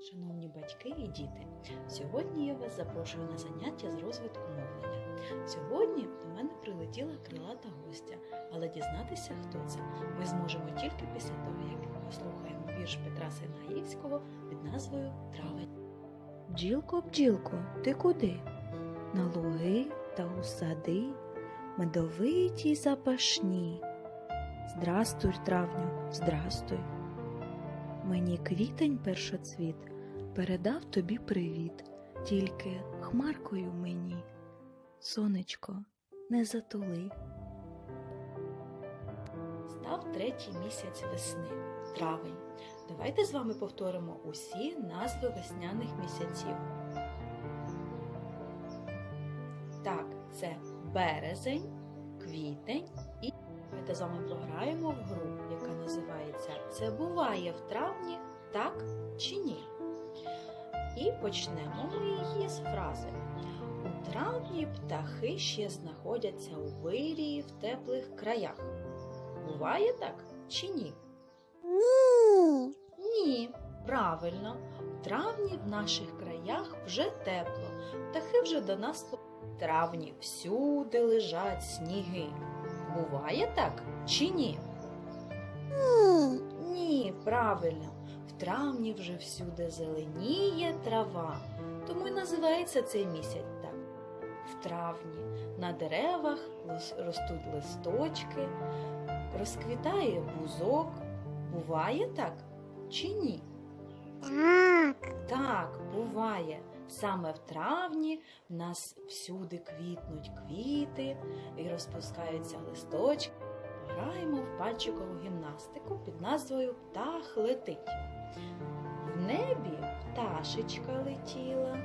Шановні батьки і діти, сьогодні я вас запрошую на заняття з розвитку мовлення. Сьогодні до мене прилетіла крилата гостя, але дізнатися, хто це, ми зможемо тільки після того, як послухаємо вірш Петра Синаївського під назвою Травень. Бджілко, бджілко, ти куди? На луги та у сади, медовиті запашні. Здрастуй, травню, здрастуй. Мені квітень першоцвіт передав тобі привіт, тільки хмаркою мені. Сонечко, не затули. Став третій місяць весни травень. Давайте з вами повторимо усі назви весняних місяців. Так, це березень, квітень і давайте з вами пограємо в гру, Це буває в травні, так чи ні? І почнемо ми її з фрази. У травні птахи ще знаходяться у вирії в теплих краях. Буває так чи ні? Ні. Ні, правильно. В травні в наших краях вже тепло. Птахи вже до нас В травні всюди лежать сніги. Буває так чи ні? Ні. Ні, правильно. В травні вже всюди зеленіє трава. Тому й називається цей місяць так. В травні на деревах ростуть листочки, розквітає бузок. Буває так чи ні? Так. Так, буває. Саме в травні в нас всюди квітнуть квіти і розпускаються листочки. Граємо в пальчикову гімнастику під назвою Птах летить. В небі пташечка летіла,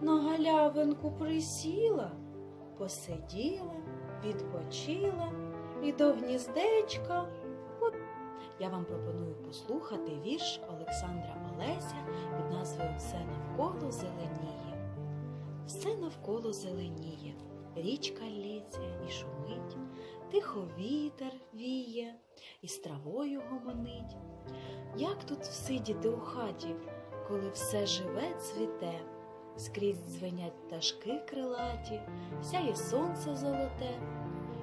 на галявинку присіла, посиділа, відпочила і до гніздечка. Я вам пропоную послухати вірш Олександра Олеся під назвою Все навколо зеленіє. Все навколо зеленіє, річка лється і шумить, тихо вітер віє, і з травою гомонить. Як тут всидіти у хаті, коли все живе цвіте, скрізь дзвенять пташки крилаті, сяє сонце золоте.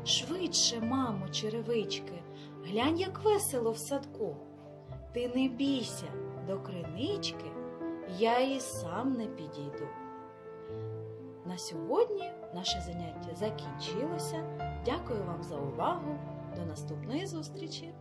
Швидше, мамо, черевички, глянь, як весело в садку. Ти не бійся до кринички, я і сам не підійду. На сьогодні наше заняття закінчилося. Дякую вам за увагу. До наступної зустрічі!